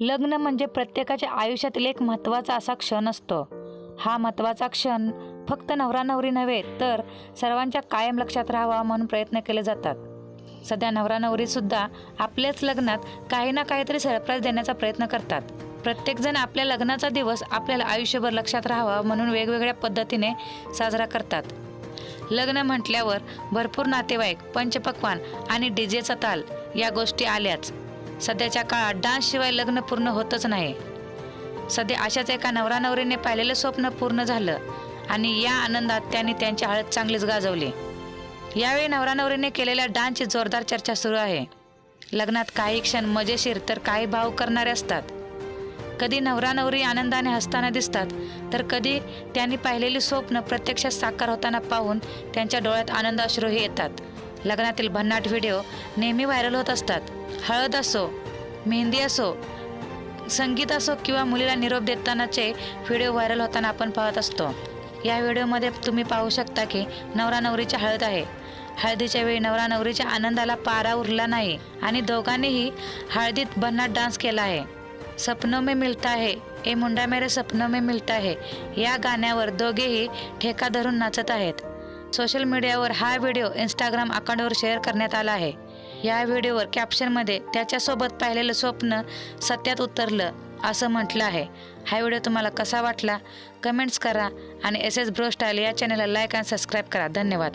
लग्न म्हणजे प्रत्येकाच्या आयुष्यातील एक महत्त्वाचा असा क्षण असतो. हा महत्त्वाचा क्षण फक्त नवरा नवरी नव्हे तर सर्वांच्या कायम लक्षात राहावा म्हणून प्रयत्न केले जातात. सध्या नवरा नवरीसुद्धा आपल्याच लग्नात काही ना काहीतरी सरप्राईज देण्याचा प्रयत्न करतात. प्रत्येकजण आपल्या लग्नाचा दिवस आपल्याला आयुष्यभर लक्षात राहावा म्हणून वेगवेगळ्या पद्धतीने साजरा करतात. लग्न म्हटल्यावर भरपूर नातेवाईक पंचपक्वान आणि डीजेचा ताल या गोष्टी आल्याच. सध्याच्या काळात डान्सशिवाय लग्न पूर्ण होतच नाही. सध्या अशाच एका नवरा नवरीने पाहिलेलं स्वप्न पूर्ण झालं आणि या आनंदात त्यांनी त्यांची हळद चांगलीच गाजवली. यावेळी नवरा नवरीने केलेल्या डान्सची जोरदार चर्चा सुरू आहे. लग्नात काही क्षण मजेशीर तर काही भाव करणारे असतात. कधी नवरा नवरी आनंदाने हसताना दिसतात तर कधी त्यांनी पाहिलेली स्वप्न प्रत्यक्षात साकार होताना पाहून त्यांच्या डोळ्यात आनंद अश्रूही येतात. लग्नातील भन्नाट व्हिडिओ नेहमी व्हायरल होत असतात. हळद असो मेहंदी असो संगीत असो किंवा मुलीला निरोप देतानाचे व्हिडिओ व्हायरल होताना आपण पाहत असतो. या व्हिडिओमध्ये तुम्ही पाहू शकता की नवरा नवरीची हळद आहे. हळदीच्या वेळी नवरा नवरीच्या आनंदाला पारा उरला नाही आणि दोघांनीही हळदीत भन्नाट डान्स केला आहे. सपनों में मिलता है ए मुंडा मेरे सपनों में मिलता है या गाण्यावर दोघेही ठेका धरून नाचत आहेत. सोशल मीडियावर हा व्हिडिओ इंस्टाग्राम अकाउंटवर शेअर करण्यात आला आहे. या व्हिडिओवर कॅप्शनमध्ये त्याच्यासोबत पाहिलेलं स्वप्न सत्यात उतरलं असं म्हटलं आहे. हा व्हिडिओ तुम्हाला कसा वाटला? कमेंट्स करा आणि एस एस ब्रो स्टाईल या चॅनलला लाईक आणि सबस्क्राईब करा. धन्यवाद.